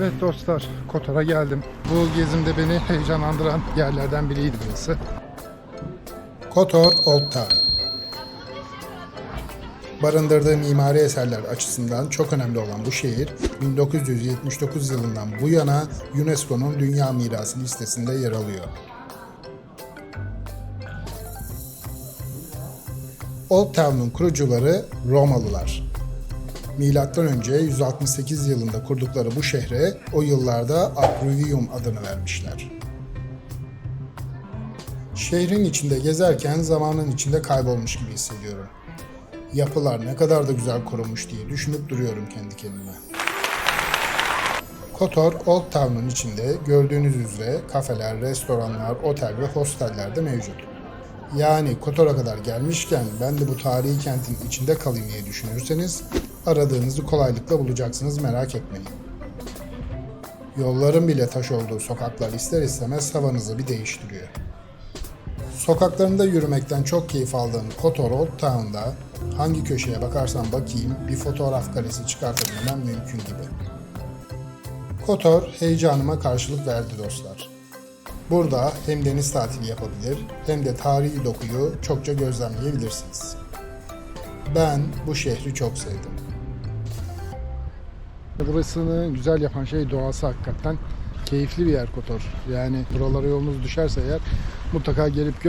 Evet dostlar, Kotor'a geldim. Bu gezimde beni heyecanlandıran yerlerden biriydi burası. Kotor Old Town. Barındırdığı mimari eserler açısından çok önemli olan bu şehir, 1979 yılından bu yana UNESCO'nun Dünya Mirası listesinde yer alıyor. Old Town'un kurucuları Romalılar. Milattan önce 168 yılında kurdukları bu şehre o yıllarda Apruvium adını vermişler. Şehrin içinde gezerken zamanın içinde kaybolmuş gibi hissediyorum. Yapılar ne kadar da güzel korunmuş diye düşünüp duruyorum kendi kendime. Kotor, Old Town'un içinde gördüğünüz üzere kafeler, restoranlar, otel ve hosteller de mevcut. Yani Kotor'a kadar gelmişken ben de bu tarihi kentin içinde kalayım diye düşünürseniz aradığınızı kolaylıkla bulacaksınız merak etmeyin. Yolların bile taş olduğu sokaklar ister istemez havanızı bir değiştiriyor. Sokaklarında yürümekten çok keyif aldığım Kotor Old Town'da hangi köşeye bakarsam bakayım bir fotoğraf karesi çıkartabilmem mümkün gibi. Kotor heyecanıma karşılık verdi dostlar. Burada hem deniz tatili yapabilir hem de tarihi dokuyu çokça gözlemleyebilirsiniz. Ben bu şehri çok sevdim. Burasını güzel yapan şey doğası hakikaten keyifli bir yer Kotor. Yani buralara yolunuz düşerse eğer mutlaka gelip görün.